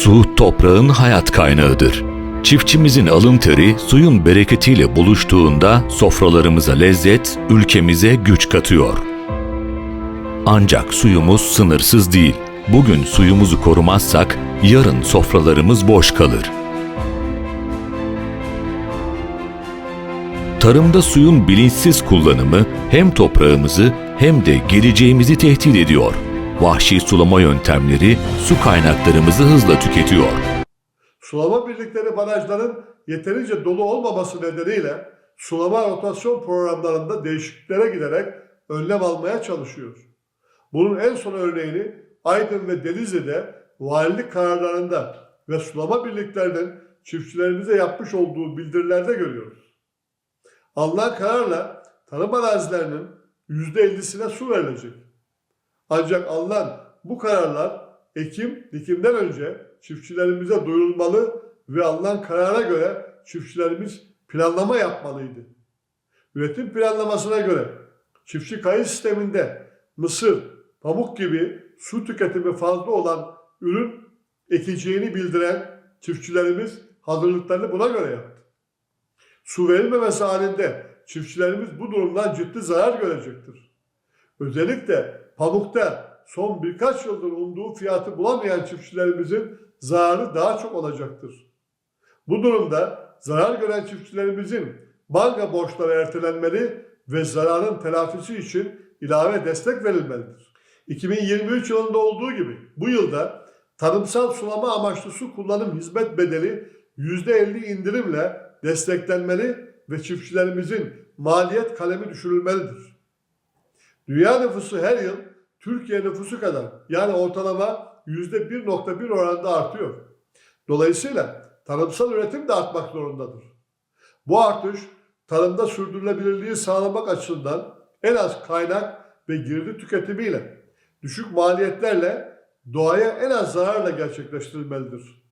Su toprağın hayat kaynağıdır. Çiftçimizin alın teri suyun bereketiyle buluştuğunda sofralarımıza lezzet, ülkemize güç katıyor. Ancak suyumuz sınırsız değil. Bugün suyumuzu korumazsak yarın sofralarımız boş kalır. Tarımda suyun bilinçsiz kullanımı hem toprağımızı hem de geleceğimizi tehdit ediyor. Vahşi sulama yöntemleri su kaynaklarımızı hızla tüketiyor. Sulama birlikleri barajların yeterince dolu olmaması nedeniyle sulama rotasyon programlarında değişikliklere giderek önlem almaya çalışıyor. Bunun en son örneğini Aydın ve Denizli'de valilik kararlarında ve sulama birliklerinin çiftçilerimize yapmış olduğu bildirilerde görüyoruz. Alınan kararla tarım arazilerinin %50'sine su verilecek. Ancak alınan bu kararlar Ekim dikimden önce çiftçilerimize duyurulmalı ve alınan karara göre çiftçilerimiz planlama yapmalıydı. Üretim planlamasına göre çiftçi kayıt sisteminde mısır, pamuk gibi su tüketimi fazla olan ürün ekeceğini bildiren çiftçilerimiz hazırlıklarını buna göre yaptı. Su verilmemesi halinde çiftçilerimiz bu durumdan ciddi zarar görecektir. Özellikle pamukta son birkaç yıldır umduğu fiyatı bulamayan çiftçilerimizin zararı daha çok olacaktır. Bu durumda zarar gören çiftçilerimizin banka borçları ertelenmeli ve zararın telafisi için ilave destek verilmelidir. 2023 yılında olduğu gibi bu yılda tarımsal sulama amaçlı su kullanım hizmet bedeli %50 indirimle desteklenmeli ve çiftçilerimizin maliyet kalemi düşürülmelidir. Dünya nüfusu her yıl Türkiye nüfusu kadar yani ortalama %1.1 oranında artıyor. Dolayısıyla tarımsal üretim de artmak zorundadır. Bu artış tarımda sürdürülebilirliği sağlamak açısından en az kaynak ve girdi tüketimiyle, düşük maliyetlerle doğaya en az zararla gerçekleştirilmelidir.